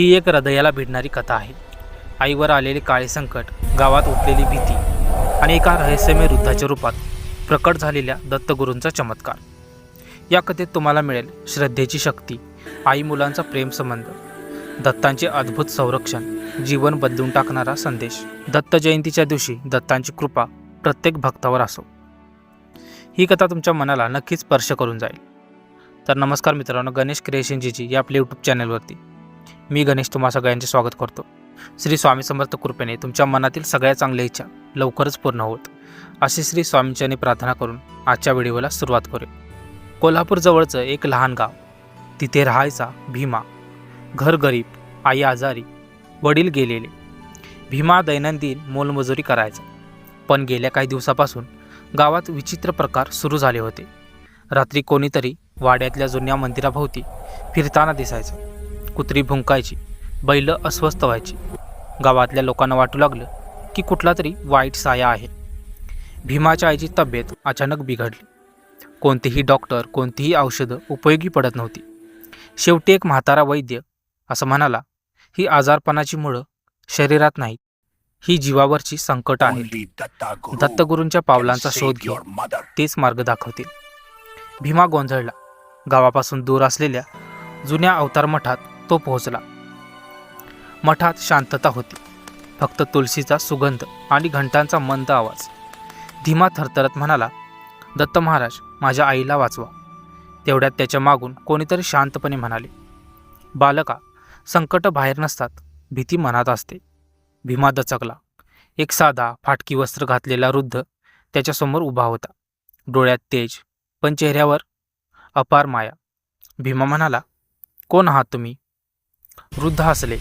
ही एक हृदयाला भिडणारी कथा आहे. आईवर आलेले काळे संकट गावात उठलेली भीती आणि एका रहस्यमय वृद्धाच्या रूपात प्रकट झालेल्या दत्तगुरूंचा चमत्कार. या कथेत तुम्हाला मिळेल श्रद्धेची शक्ती आई मुलांचा प्रेमसंबंध दत्तांचे अद्भुत संरक्षण जीवन बदलून टाकणारा संदेश. दत्त जयंतीच्या दिवशी दत्तांची कृपा प्रत्येक भक्तावर असो. ही कथा तुमच्या मनाला नक्कीच स्पर्श करून जाईल. तर नमस्कार मित्रांनो गणेश क्रिएशनजीची या आपल्या यूट्यूब चॅनलवरती मी गणेश तुम्हा सगळ्यांचे स्वागत करतो. श्री स्वामी समर्थ कृपेने तुमच्या मनातील सगळ्या चांगल्या इच्छा लवकरच पूर्ण होत. अशी श्री स्वामींच्याने प्रार्थना करून आजच्या व्हिडिओला सुरुवात करूया. कोल्हापूरजवळचं एक लहान गाव. तिथे राहायचा भीमा. घर गरीब आई आजारी वडील गेलेले. भीमा दैनंदिन मोलमजुरी करायचा. पण गेल्या काही दिवसापासून गावात विचित्र प्रकार सुरू झाले होते. रात्री कोणीतरी वाड्यातल्या जुन्या मंदिराभोवती फिरताना दिसायचं. कुत्री भुंकायची बैल अस्वस्थ व्हायची. गावातल्या लोकांना वाटू लागलं की कुठला तरी वाईट साया आहे. भीमाच्या आईची तब्येत अचानक बिघडली. कोणतेही डॉक्टर कोणतीही औषधं उपयोगी पडत नव्हती. शेवटी एक म्हातारा वैद्य असं म्हणाला ही आजारपणाची मुळं शरीरात नाहीत. ही जीवावरची संकट आहे. दत्तगुरूंच्या पावलांचा शोध घे. तेच मार्ग दाखवतील. भीमा गोंधळला. गावापासून दूर असलेल्या जुन्या अवतार मठात तो पोहोचला. मठात शांतता होती. फक्त तुलसीचा सुगंध आणि घंटांचा मंद आवाज. धीमा थरथरत म्हणाला दत्त महाराज माझ्या आईला वाचवा. तेवढ्यात त्याच्या मागून कोणीतरी शांतपणे म्हणाले बालका संकट बाहेर नसतात भीती मनात असते. भीमा दचकला. एक साधा फाटकी वस्त्र घातलेला वृद्ध त्याच्यासमोर उभा होता. डोळ्यात तेज पण चेहऱ्यावर अपार माया. भीमा म्हणाला कोण आहात तुम्ही? वृद्ध हसले.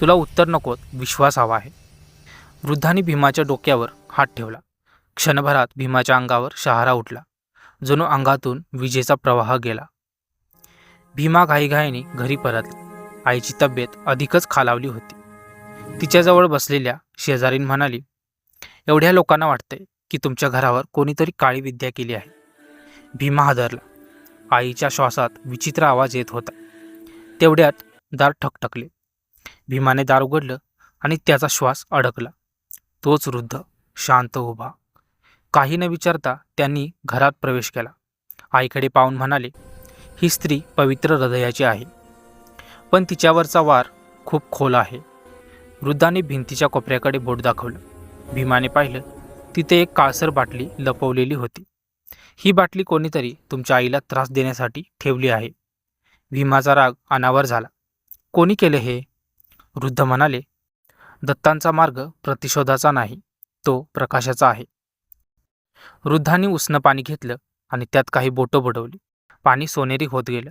तुला उत्तर नकोत विश्वास हवा आहे. वृद्धाने भीमाच्या डोक्यावर हात ठेवला. क्षणभरात भीमाच्या अंगावर शहारा उठला. जणू अंगातून विजेचा प्रवाह गेला. भीमा घाईघाईने घरी परतला. आईची तब्येत अधिकच खालावली होती. तिच्याजवळ बसलेल्या शेजारीन म्हणाली एवढ्या लोकांना वाटते की तुमच्या घरावर कोणीतरी काळी विद्या केली आहे. भीमा हादरला. आईच्या श्वासात विचित्र आवाज येत होता. तेवढ्यात दार ठकठकले. भीमाने दार उघडलं आणि त्याचा श्वास अडकला. तोच वृद्ध शांत उभा. काही न विचारता त्यांनी घरात प्रवेश केला. आईकडे पाहून म्हणाले ही स्त्री पवित्र हृदयाची आहे. पण तिच्यावरचा वार खूप खोल आहे. वृद्धाने भिंतीच्या कोपऱ्याकडे बोट दाखवलं. भीमाने पाहिलं तिथे एक काळसर बाटली लपवलेली होती. ही बाटली कोणीतरी तुमच्या आईला त्रास देण्यासाठी ठेवली आहे. भीमाचा राग अनावर झाला. कोणी केले हे? वृद्ध म्हणाले दत्तांचा मार्ग प्रतिशोधाचा नाही तो प्रकाशाचा आहे. वृद्धांनी उष्ण पाणी घेतलं आणि त्यात काही बोटं बुडवली. पाणी सोनेरी होत गेलं.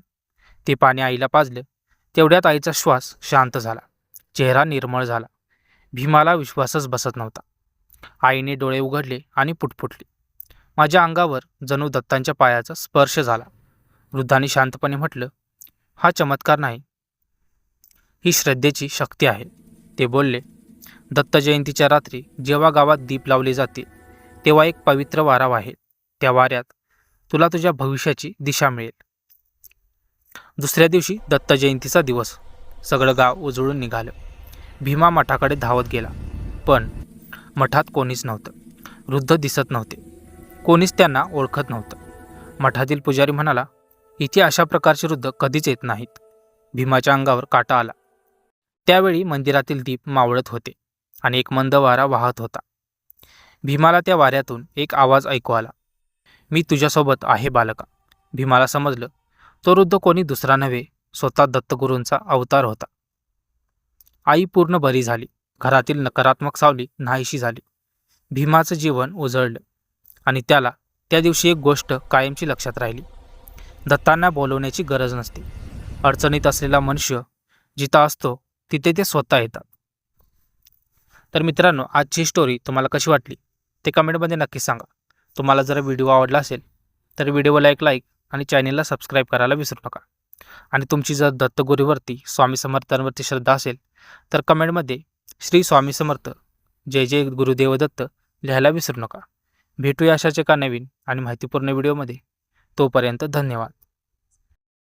ते पाणी आईला पाजलं. तेवढ्यात आईचा श्वास शांत झाला. चेहरा निर्मळ झाला. भीमाला विश्वासच बसत नव्हता. आईने डोळे उघडले आणि पुटपुटली. माझ्या अंगावर जणू दत्तांच्या पायाचा स्पर्श झाला. वृद्धांनी शांतपणे म्हटलं हा चमत्कार नाही. ही श्रद्धेची शक्ती आहे. ते बोलले दत्त जयंतीच्या रात्री जेव्हा गावात दीप लावले जाते तेव्हा एक पवित्र वारा आहे त्या वाऱ्यात तुला तुझ्या भविष्याची दिशा मिळेल. दुसऱ्या दिवशी दत्त जयंतीचा दिवस. सगळं गाव उजळून निघालं. भीमा मठाकडे धावत गेला. पण मठात कोणीच नव्हतं. वृद्ध दिसत नव्हते. कोणीच त्यांना ओळखत नव्हतं. मठातील पुजारी म्हणाला इथे अशा प्रकारचे वृद्ध कधीच येत नाहीत. भीमाच्या अंगावर काटा आला. त्यावेळी मंदिरातील दीप मावळत होते आणि एक मंद वारा वाहत होता. भीमाला त्या वाऱ्यातून एक आवाज ऐकू आला. मी तुझ्यासोबत आहे बालका. भीमाला समजलं तो वृद्ध कोणी दुसरा नव्हे स्वतः दत्तगुरूंचा अवतार होता. आई पूर्ण बरी झाली घरातील नकारात्मक सावली नाहीशी झाली. भीमाचं जीवन उजळलं आणि त्याला त्या दिवशी एक गोष्ट कायमची लक्षात राहिली. दत्तांना बोलवण्याची गरज नसते. अडचणीत असलेला मनुष्य जिथं असतो तिथे ते स्वतः येतात. तर मित्रांनो आजची स्टोरी तुम्हाला कशी वाटली? ते कमेंटमध्ये नक्की सांगा. तुम्हाला जर व्हिडिओ आवडला असेल तर व्हिडिओला एक लाईक आणि चॅनेलला सबस्क्राईब करायला विसरू नका. आणि तुमची जर दत्तगुरीवरती स्वामी समर्थांवरती श्रद्धा असेल तर कमेंटमध्ये श्री स्वामी समर्थ जय जय गुरुदेव दत्त लिहायला विसरू नका. भेटूया अशाच एका नवीन आणि माहितीपूर्ण व्हिडिओमध्ये तोपर्यंत धन्यवाद.